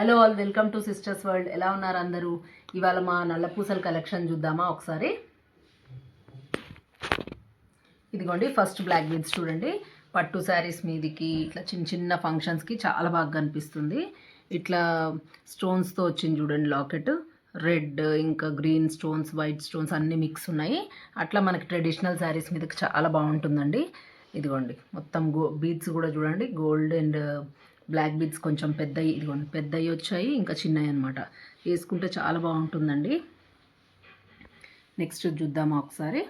Hello all welcome to sisters world ఎలా ఉన్నారు అందరూ? ఇవాళ మా నల్లపూసల కలెక్షన్ చూద్దామా ఒకసారి? ఇదిగోండి ఫస్ట్ బ్లాక్ బీన్స్ చూడండి. పట్టు శారీస్ మీదికి ఇట్లా చిన్న చిన్న ఫంక్షన్స్కి చాలా బాగా కనిపిస్తుంది. ఇట్లా స్టోన్స్తో వచ్చింది చూడండి లాకెట్ రెడ్ ఇంకా గ్రీన్ స్టోన్స్ వైట్ స్టోన్స్ అన్నీ మిక్స్ ఉన్నాయి. అట్లా మనకి ట్రెడిషనల్ శారీస్ మీదకి చాలా బాగుంటుందండి. ఇదిగోండి మొత్తం గో బీడ్స్ కూడా చూడండి. గోల్డ్ అండ్ బ్లాక్ బీడ్స్ కొంచెం పెద్దవి ఇదిగోండి పెద్దవి వచ్చాయి ఇంకా చిన్నవి అనమాట వేసుకుంటే చాలా బాగుంటుందండి. నెక్స్ట్ చూద్దామా ఒకసారి.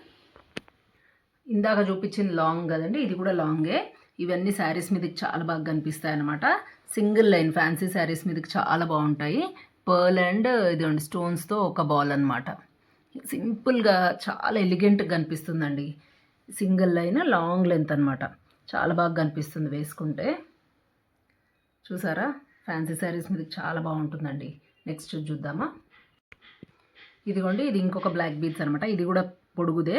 ఇందాక చూపించింది లాంగ్ కదండి ఇది కూడా లాంగే. ఇవన్నీ శారీస్ మీదకి చాలా బాగా కనిపిస్తాయి అనమాట సింగిల్ లైన్ ఫ్యాన్సీ శారీస్ మీదకి చాలా బాగుంటాయి. పర్ల్ అండ్ ఇదిగోండి స్టోన్స్తో ఒక బాల్ అనమాట సింపుల్గా చాలా ఎలిగెంట్గా కనిపిస్తుందండి. సింగిల్ లైన్ లాంగ్ లెంత్ అనమాట చాలా బాగా కనిపిస్తుంది వేసుకుంటే. చూసారా? ఫ్యాన్సీ శారీస్ మీద చాలా బాగుంటుందండి. నెక్స్ట్ చూద్దామా? ఇదిగోండి ఇది ఇంకొక బ్లాక్ బీడ్స్ అనమాట ఇది కూడా పొడుగుదే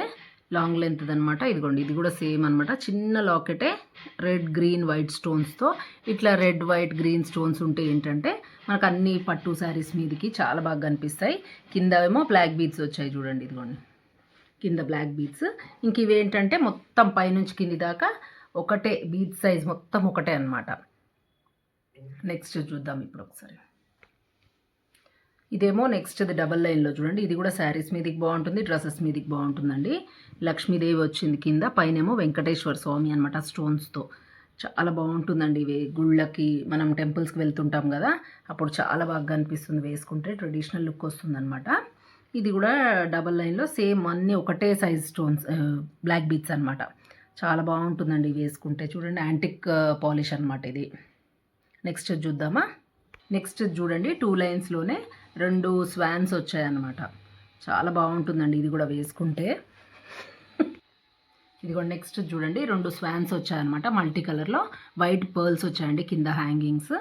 లాంగ్ లెంత్ అనమాట ఇదిగోండి ఇది కూడా సేమ్ అనమాట చిన్న లాకెటే రెడ్ గ్రీన్ వైట్ స్టోన్స్తో ఇట్లా రెడ్ వైట్ గ్రీన్ స్టోన్స్ ఉంటే ఏంటంటే మనకు అన్ని పట్టు శారీస్ మీదకి చాలా బాగా కనిపిస్తాయి. కింద ఏమో బ్లాక్ బీడ్స్ వచ్చాయి చూడండి ఇదిగోండి. కింద బ్లాక్ బీచ్స్ ఇంక ఇవేంటంటే మొత్తం పైనుంచి కింది దాకా ఒకటే బీచ్ సైజ్ మొత్తం ఒకటే అనమాట నెక్స్ట్ చూద్దాం ఇప్పుడు ఒకసారి. ఇదేమో నెక్స్ట్ది డబల్ లైన్లో చూడండి. ఇది కూడా శారీస్ మీదకి బాగుంటుంది డ్రెస్సెస్ మీదకి బాగుంటుందండి. లక్ష్మీదేవి వచ్చింది కింద పైనేమో వెంకటేశ్వర స్వామి అనమాట స్టోన్స్తో చాలా బాగుంటుందండి ఇవి. గుళ్ళకి మనం టెంపుల్స్కి వెళ్తుంటాం కదా అప్పుడు చాలా బాగా కనిపిస్తుంది వేసుకుంటే. ట్రెడిషనల్ లుక్ వస్తుందన్నమాట. ఇది కూడా డబల్ లైన్లో సేమ్ అన్నీ ఒకటే సైజ్ స్టోన్స్ బ్లాక్ బీట్స్ అనమాట చాలా బాగుంటుందండి వేసుకుంటే. చూడండి యాంటిక్ పాలిష్ అనమాట ఇది. నెక్స్ట్ చూద్దామా? నెక్స్ట్ చూడండి టూ లైన్స్లోనే రెండు స్వాన్స్ వచ్చాయన్నమాట. చాలా బాగుంటుందండి ఇది కూడా వేసుకుంటే. ఇది కూడా నెక్స్ట్ చూడండి రెండు స్వాన్స్ వచ్చాయన్నమాట మల్టీ కలర్లో. వైట్ పర్ల్స్ వచ్చాయండి కింద హ్యాంగింగ్స్.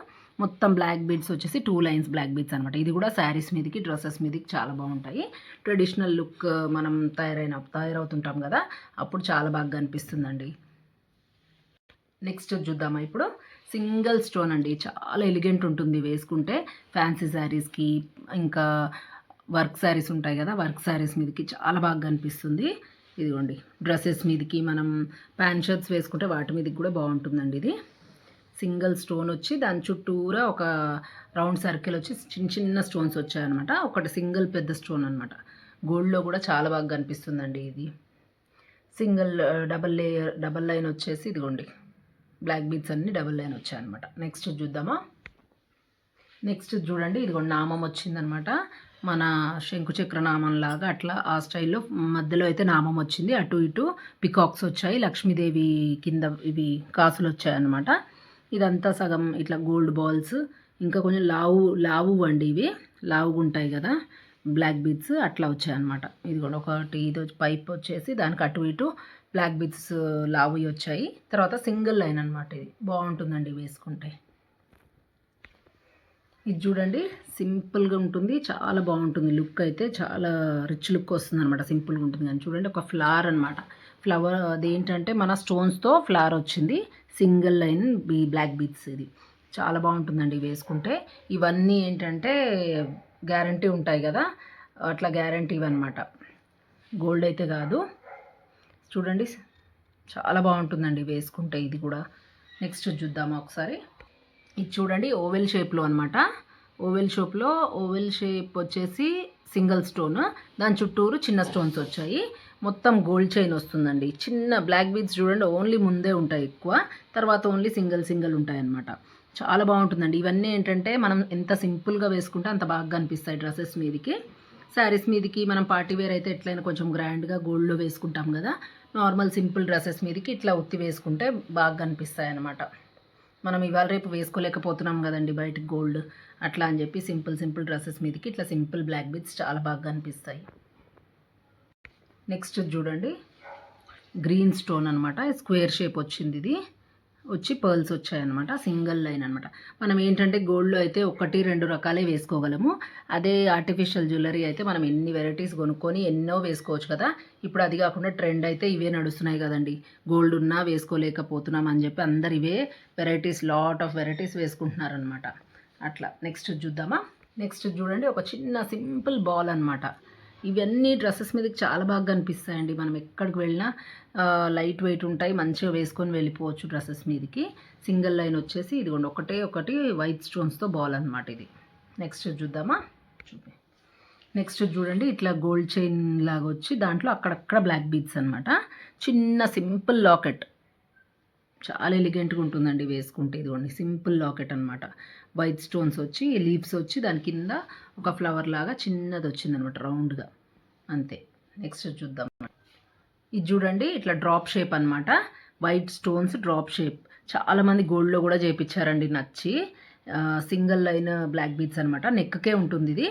మొత్తం బ్లాక్ బీడ్స్ వచ్చేసి టూ లైన్స్ బ్లాక్ బీడ్స్ అనమాట ఇది కూడా శారీస్ మీదకి డ్రెస్సెస్ మీదకి చాలా బాగుంటాయి. ట్రెడిషనల్ లుక్ మనం తయారైన తయారవుతుంటాం కదా అప్పుడు చాలా బాగా కనిపిస్తుందండి. నెక్స్ట్ చూద్దామా ఇప్పుడు? సింగిల్ స్టోన్ అండి. చాలా ఎలిగెంట్ ఉంటుంది వేసుకుంటే. ఫ్యాన్సీ శారీస్కి ఇంకా వర్క్ శారీస్ ఉంటాయి కదా వర్క్ శారీస్ మీదకి చాలా బాగా కనిపిస్తుంది. ఇదిగోండి డ్రెస్సెస్ మీదకి మనం ప్యాంట్ షర్ట్స్ వేసుకుంటే వాటి మీదకి కూడా బాగుంటుందండి ఇది. సింగిల్ స్టోన్ వచ్చి దాని చుట్టూరా ఒక రౌండ్ సర్కిల్ వచ్చి చిన్న చిన్న స్టోన్స్ వచ్చాయన్నమాట. ఒకటి సింగిల్ పెద్ద స్టోన్ అనమాట గోల్డ్లో కూడా చాలా బాగా కనిపిస్తుందండి ఇది. Single double layer double line వచ్చేసి ఇదిగోండి. బ్లాక్ బీట్స్ అన్ని డబుల్ లైన్ వచ్చాయన్నమాట. నెక్స్ట్ చూద్దామా? నెక్స్ట్ చూడండి ఇదిగోండి నామం వచ్చిందనమాట మన శంకుచక్ర నామం లాగా అట్లా ఆ స్టైల్లో మధ్యలో అయితే నామం వచ్చింది. అటు ఇటు పికాక్స్ వచ్చాయి లక్ష్మీదేవి కింద ఇవి కాసులు వచ్చాయన్నమాట. ఇదంతా సగం ఇట్లా గోల్డ్ బాల్స్ ఇంకా కొంచెం లావు లావు అండి ఇవి. లావుగా ఉంటాయి కదా. బ్లాక్ బీడ్స్ అట్లా వచ్చాయన్నమాట. ఇది కూడా ఒకటి ఇది పైప్ వచ్చేసి దానికి అటు ఇటు బ్లాక్ బీడ్స్ లావు వచ్చాయి. తర్వాత సింగిల్ లైన్ అనమాట ఇది. బాగుంటుందండి వేసుకుంటే. ఇది చూడండి సింపుల్గా ఉంటుంది. చాలా బాగుంటుంది. లుక్ అయితే చాలా రిచ్ లుక్ వస్తుంది అనమాట సింపుల్గా ఉంటుంది కానీ చూడండి ఒక ఫ్లవర్ అనమాట ఫ్లవర్ అదేంటంటే మన స్టోన్స్తో ఫ్లవర్ వచ్చింది. సింగిల్ లైన్ బీ బ్లాక్ బీట్స్ ఇది. చాలా బాగుంటుందండి వేసుకుంటే. ఇవన్నీ ఏంటంటే గ్యారంటీ ఉంటాయి కదా? అట్లా గ్యారంటీ అనమాట గోల్డ్ అయితే కాదు. చూడండి చాలా బాగుంటుందండి వేసుకుంటే ఇది కూడా. నెక్స్ట్ చూద్దామా ఒకసారి. ఇది చూడండి ఓవెల్ షేప్లో అనమాట ఓవెల్ షేప్లో ఓవెల్ షేప్ వచ్చేసి సింగిల్ స్టోన్. దాని చుట్టూరు చిన్న స్టోన్స్ వచ్చాయి. మొత్తం గోల్డ్ చైన్ వస్తుందండి. చిన్న బ్లాక్ బీడ్స్ చూడండి ఓన్లీ ముందే ఉంటాయి ఎక్కువ. తర్వాత ఓన్లీ సింగిల్ సింగిల్ ఉంటాయి అనమాట చాలా బాగుంటుందండి. ఇవన్నీ ఏంటంటే మనం ఎంత సింపుల్గా వేసుకుంటే అంత బాగా కనిపిస్తాయి డ్రెస్సెస్ మీదకి. శారీస్ మీదకి మనం పార్టీ వేర్ అయితే ఎట్లయినా కొంచెం గ్రాండ్గా గోల్డ్లో వేసుకుంటాం కదా. నార్మల్ సింపుల్ డ్రెస్సెస్ మీదకి ఇట్లా ఉత్తి వేసుకుంటే బాగా కనిపిస్తాయి అనమాట మనం ఇవాళ రేపు వేసుకోలేకపోతున్నాం కదండి బయటకు గోల్డ్. అట్లా అని చెప్పి సింపుల్ సింపుల్ డ్రెస్సెస్ మీదకి ఇట్లా సింపుల్ బ్లాక్ బీడ్స్ చాలా బాగా కనిపిస్తాయి నెక్స్ట్ చూడండి. గ్రీన్ స్టోన్ అనమాట స్క్వేర్ షేప్ వచ్చింది ఇది. వచ్చి పర్ల్స్ వచ్చాయన్నమాట సింగిల్ లైన్ అనమాట మనం ఏంటంటే గోల్డ్లో అయితే ఒకటి రెండు రకాలే వేసుకోగలము. అదే ఆర్టిఫిషియల్ జ్యువెలరీ అయితే మనం ఎన్ని వెరైటీస్ కొనుక్కొని ఎన్నో వేసుకోవచ్చు కదా. ఇప్పుడు అది కాకుండా ట్రెండ్ అయితే ఇవే నడుస్తున్నాయి కదండి. గోల్డ్ ఉన్నా వేసుకోలేకపోతున్నాం అని చెప్పి అందరు ఇవే వెరైటీస్ లాట్ ఆఫ్ వెరైటీస్ వేసుకుంటున్నారనమాట అట్లా. నెక్స్ట్ చూద్దామా? నెక్స్ట్ చూడండి ఒక చిన్న సింపుల్ బాల్ అనమాట ఇవన్నీ డ్రెస్సెస్ మీదకి చాలా బాగా కనిపిస్తాయండి. మనం ఎక్కడికి వెళ్ళినా లైట్ వెయిట్ ఉంటాయి. మంచిగా వేసుకొని వెళ్ళిపోవచ్చు డ్రెస్సెస్ మీదకి. సింగిల్ లైన్ వచ్చేసి ఇదిగోండి ఒకటే ఒకటి వైట్ స్టోన్స్తో బాల్ అనమాట ఇది. నెక్స్ట్ చూద్దామా? చూపి. నెక్స్ట్ చూడండి ఇట్లా గోల్డ్ చైన్ లాగా వచ్చి దాంట్లో అక్కడక్కడ బ్లాక్ బీడ్స్ అనమాట చిన్న సింపుల్ లాకెట్. చాలా ఎలిగెంట్గా ఉంటుందండి వేసుకుంటే ఇదిగోండి. సింపుల్ లాకెట్ అనమాట వైట్ స్టోన్స్ వచ్చి లీవ్స్ వచ్చి దాని కింద ఒక ఫ్లవర్ లాగా చిన్నది వచ్చిందనమాట రౌండ్గా. అంతే. నెక్స్ట్ చూద్దాం. ఇది చూడండి ఇట్లా డ్రాప్ షేప్ అనమాట వైట్ స్టోన్స్ డ్రాప్ షేప్ చాలామంది గోల్డ్లో కూడా చేయించారండి నచ్చి. సింగిల్ లైన్ బ్లాక్ బీడ్స్ అనమాట నెక్కే ఉంటుంది ఇది.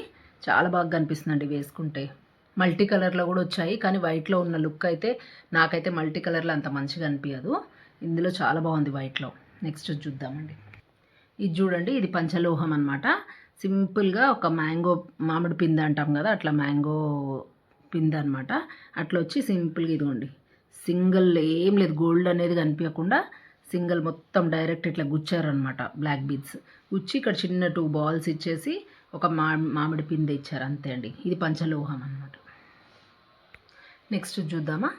చాలా బాగా కనిపిస్తుందండి వేసుకుంటే. మల్టీ కలర్లో కూడా వచ్చాయి కానీ వైట్లో ఉన్న లుక్ అయితే నాకైతే మల్టీ కలర్లో అంత మంచిగా అనిపించదు ఇందులో చాలా బాగుంది వైట్లో. నెక్స్ట్ చూద్దామండి. ఇది చూడండి ఇది పంచలోహం అనమాట సింపుల్గా ఒక మ్యాంగో మామిడి పింద అంటాం కదా అట్లా మ్యాంగో పింద అనమాట అట్లా వచ్చి సింపుల్గా ఇదిగోండి. సింగిల్ ఏం లేదు గోల్డ్ అనేది కనిపించకుండా సింగిల్ మొత్తం డైరెక్ట్ ఇట్లా గుచ్చారనమాట బ్లాక్ బీడ్స్ గుచ్చి ఇక్కడ చిన్న టూ బాల్స్ ఇచ్చేసి ఒక మా మామిడి పిందె ఇచ్చారు అంతే అండి. ఇది పంచలోహం అనమాట నెక్స్ట్ చూద్దామా?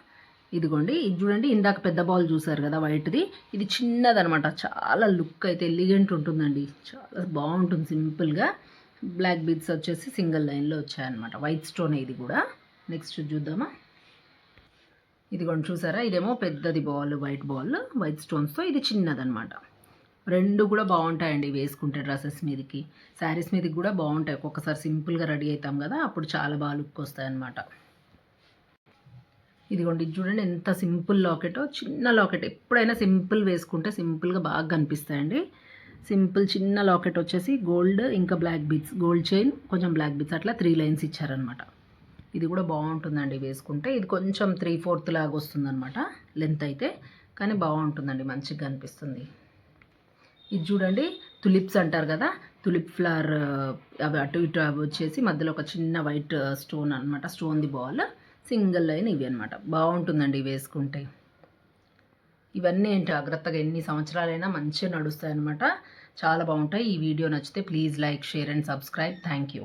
ఇదిగోండి ఇది చూడండి ఇందాక పెద్ద బాల్ చూసారు కదా వైట్ది ఇది చిన్నదనమాట చాలా లుక్ అయితే ఎలిగెంట్ ఉంటుందండి. చాలా బాగుంటుంది సింపుల్గా బ్లాక్ బీడ్స్ వచ్చేసి సింగిల్ లైన్లో వచ్చాయన్నమాట. వైట్ స్టోన్ ఇది కూడా. నెక్స్ట్ చూద్దామా? ఇదిగోండి చూసారా? ఇదేమో పెద్దది బాల్ వైట్ బాల్ వైట్ స్టోన్స్తో ఇది చిన్నదనమాట. రెండు కూడా బాగుంటాయండి వేసుకుంటే డ్రెస్సెస్ మీదకి. శారీస్ మీదకి కూడా బాగుంటాయి. ఒక్కొక్కసారి సింపుల్గా రెడీ అవుతాం కదా అప్పుడు చాలా బాగా లుక్ వస్తాయన్నమాట. ఇదిగోండి ఇది చూడండి ఎంత సింపుల్ లాకెటో. చిన్న లాకెట్. ఎప్పుడైనా సింపుల్ వేసుకుంటే సింపుల్గా బాగా కనిపిస్తాయండి. సింపుల్ చిన్న లాకెట్ వచ్చేసి గోల్డ్ ఇంకా బ్లాక్ బీట్స్. గోల్డ్ చైన్ కొంచెం బ్లాక్ బీట్స్. అట్లా త్రీ లైన్స్ ఇచ్చారనమాట ఇది కూడా బాగుంటుందండి వేసుకుంటే. ఇది కొంచెం త్రీ ఫోర్త్ లాగా వస్తుందన్నమాట లెంత్ అయితే. కానీ బాగుంటుందండి మంచిగా కనిపిస్తుంది. ఇది చూడండి తులిప్స్ అంటారు కదా తులిప్ ఫ్లవర్ అవి అటు ఇటు అవి వచ్చేసి మధ్యలో ఒక చిన్న వైట్ స్టోన్ అనమాట స్టోన్ది బాల్. సింగిల్ లైన్ ఇవి అనమాట బాగుంటుందండి వేసుకుంటే. ఇవన్నీ ఏంటి జాగ్రత్తగా ఎన్ని సంవత్సరాలైనా మంచిగా నడుస్తాయి అనమాట చాలా బాగుంటాయి. ఈ వీడియో నచ్చితే please like share and subscribe. Thank you.